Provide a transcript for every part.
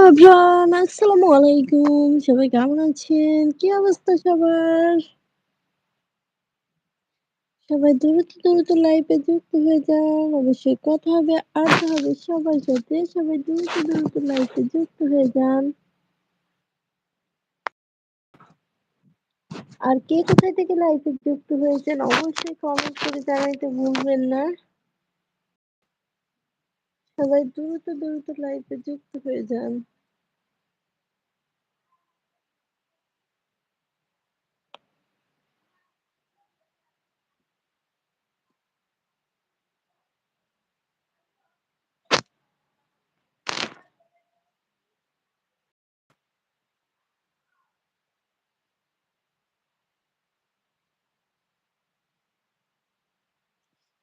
Hello আসসালামু আলাইকুম। সবাই কেমন আছেন? কি অবস্থা সবার? সবাই দ্রুত, দ্রুত লাইভে যুক্ত হয়ে যান। অবশ্যই কথা হবে, হবে সবার সাথে। সবাই দ্রুত, দ্রুত লাইভে যুক্ত হয়ে যান। আর কে কোথায় থেকে লাইভে যুক্ত হয়েছেন অবশ্যই কমেন্ট করে জানাইতে ভুলবেন না। সবাই দ্রুত, দ্রুত লাইভে যুক্ত হয়ে যান।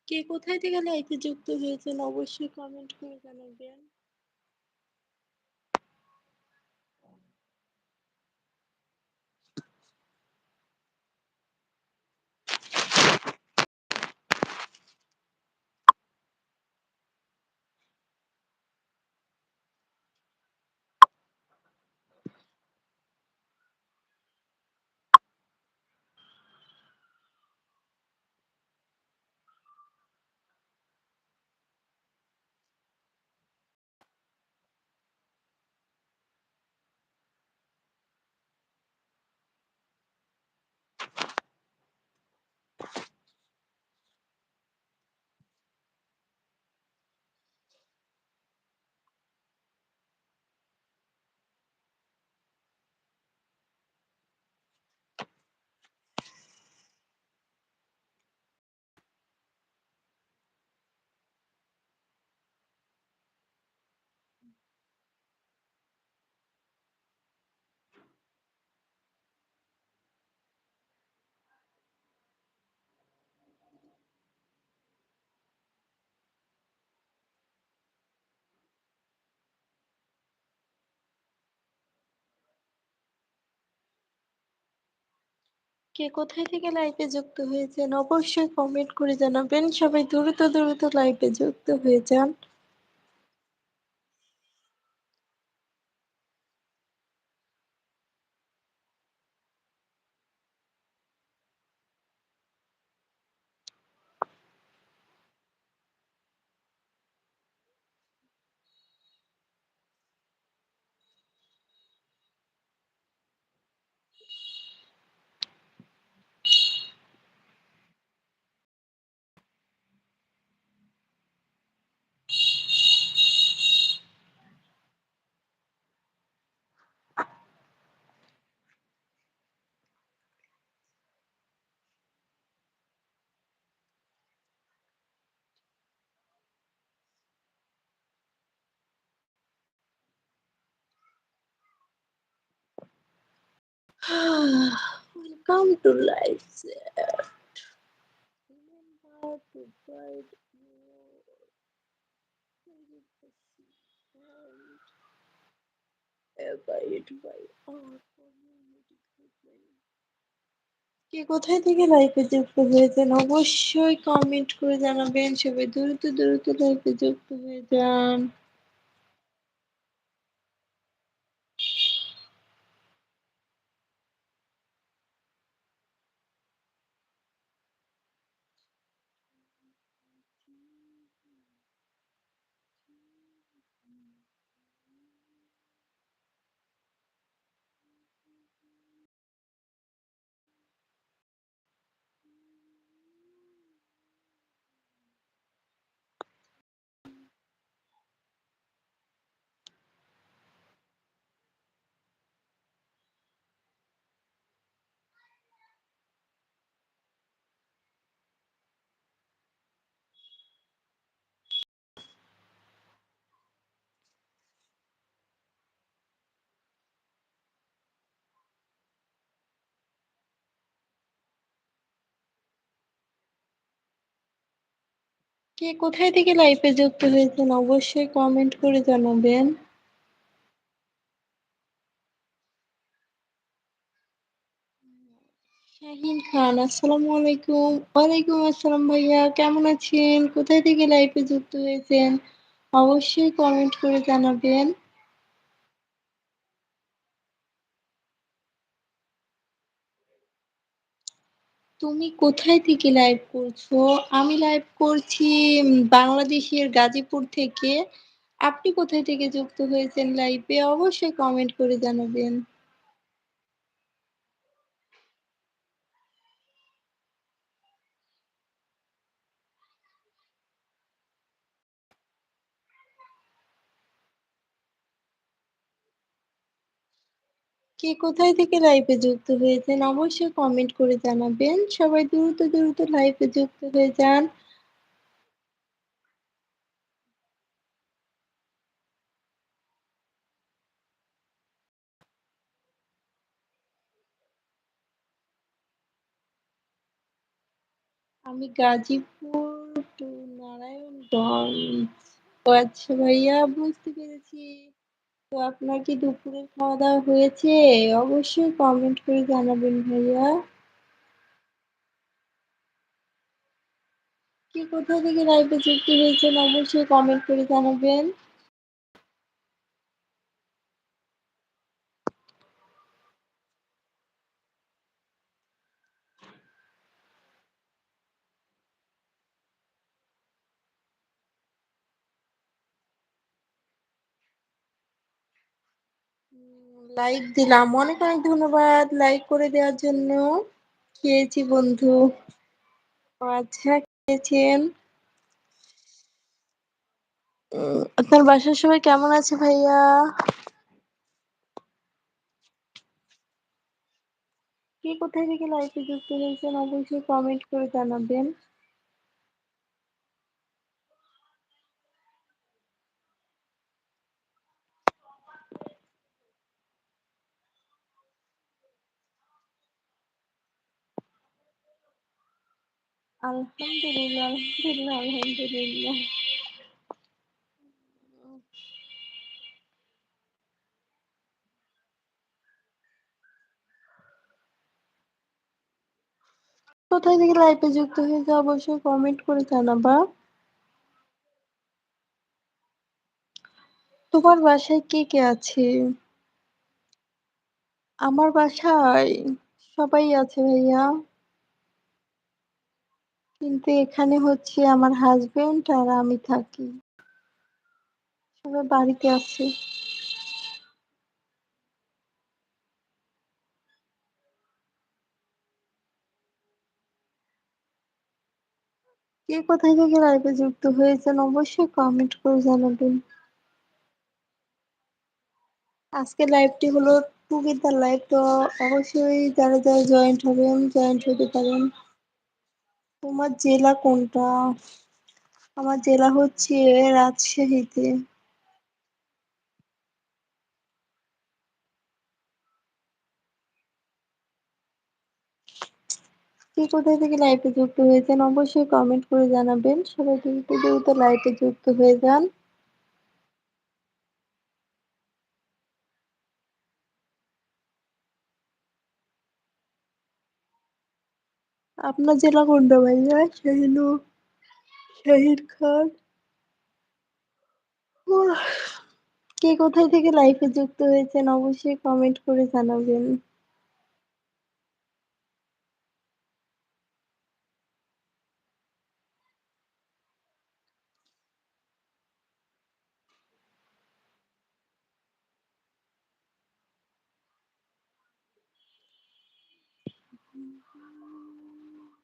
কে কোথায় থেকে লাইভে যুক্ত হয়েছেন অবশ্যই কমেন্ট করে জানাবেন। কে কোথায় থেকে লাইভে যুক্ত হয়েছেন? অবশ্যই কমেন্ট করে জানাবেন। সবাই দ্রুত দ্রুত লাইভে যুক্ত হয়ে যান। Welcome to live chat Remember to guide your abide by our কে কোথায় থেকে লাইভে যুক্ত হয়েছেন? অবশ্যই কমেন্ট করে জানাবেন। সবাই দ্রুত দ্রুত লাইফে যুক্ত হয়ে যান। কে কোথায় থেকে লাইফে যুক্ত হয়েছেন? অবশ্যই কমেন্ট করে জানাবেন। শাহিন খান, আসসালামু আলাইকুম। ওয়ালাইকুম আসসালাম ভাইয়া, কেমন আছেন? কোথায় থেকে লাইভে যুক্ত হয়েছেন? অবশ্যই কমেন্ট করে জানাবেন। তুমি কোথায় থেকে লাইভ করছ? আমি লাইভ করছি বাংলাদেশের গাজীপুর থেকে। আপনি কোথায় থেকে যুক্ত হয়েছেন লাইভে অবশ্যই কমেন্ট করে জানাবেন। কে কোথায় থেকে লাইভে যুক্ত হয়েছেন অবশ্যই কমেন্ট করে জানাবেন। সবাই দ্রুত দ্রুত লাইভে যুক্ত হয়ে যান। আমি গাজীপুর টু নারায়ণগঞ্জ আচ্ছা ভাইয়া, বুঝতে পেরেছি। তো আপনার কি দুপুরে খাওয়া দাওয়া হয়েছে? অবশ্যই কমেন্ট করে জানাবেন ভাইয়া। কে কোথা থেকে লাইভে যুক্ত হয়েছেন অবশ্যই কমেন্ট করে জানাবেন। লাইক দিলাম। অনেক অনেক ধন্যবাদ লাইক করে দেওয়ার জন্য। খেয়েছি বন্ধু। আচ্ছা খেয়েছেন? আপনার বাসার সবাই কেমন আছে ভাইয়া? কে কোথায় থেকে লাইভে যুক্ত হয়েছেন? অবশ্যই কমেন্ট করে জানাবেন। আলহামদুলিল্লাহ আলহামদুলিল্লাহ আলহামদুলিল্লাহ। কোথায় থেকে লাইভে যুক্ত হয়েছে অবশ্যই কমেন্ট করে জানাবা। তোমার বাসায় কে কে আছে? আমার বাসায় সবাই আছে ভাইয়া। কিন্তু এখানে হচ্ছে আমার হাজবেন্ড আর আমি থাকি। সবাই বাড়িতে আছে। কে কোথায় থেকে লাইভে যুক্ত হয়েছেন অবশ্যই কমেন্ট করে জানাবেন। আজকে লাইভটি হলো টুগেদার লাইভ তো অবশ্যই যারা যারা জয়েন্ট হবেন জয়েন্ট হতে পারেন। তোমার জেলা কোনটা? আমার জেলা হচ্ছে রাজশাহীতে। কোথায় থেকে লাইটে যুক্ত হয়েছেন অবশ্যই কমেন্ট করে জানাবেন। সবাই দ্রুত দ্রুত লাইভে যুক্ত হয়ে যান। আপনার জেলা কোনটা ভাইয়া? শাহিনু শাহিদ খান। কে কোথায় থেকে লাইফে যুক্ত হয়েছেন অবশ্যই কমেন্ট করে জানাবেন।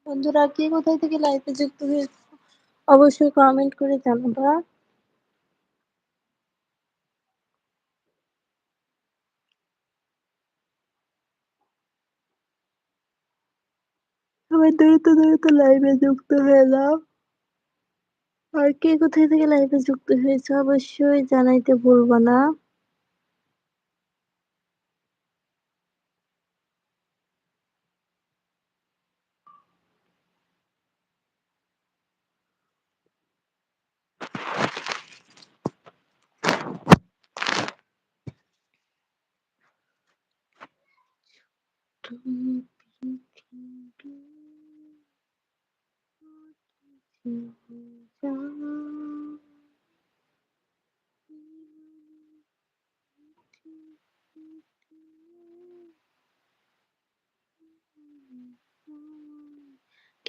বন্ধুরা, কে কোথায় থেকে লাইভে যুক্ত হয়েছে? অবশ্যই কমেন্ট করে জানাবা। সবাই দ্রুত দ্রুত লাইভে যুক্ত হয়ে আর কে কোথায় থেকে লাইভে যুক্ত হয়েছে, অবশ্যই জানাইতে ভুলবা না।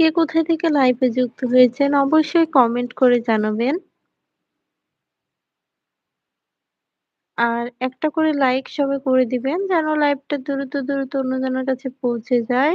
কে কোথায় থেকে লাইভে যুক্ত হয়েছেন অবশ্যই কমেন্ট করে জানাবেন। আর একটা করে লাইক সবাই করে দিবেন যেন লাইভটা দ্রুত, দ্রুত অন্যজনের কাছে পৌঁছে যায়।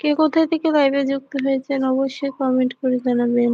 কে কোথা থেকে লাইভে যুক্ত হয়েছেন অবশ্যই কমেন্ট করে জানাবেন।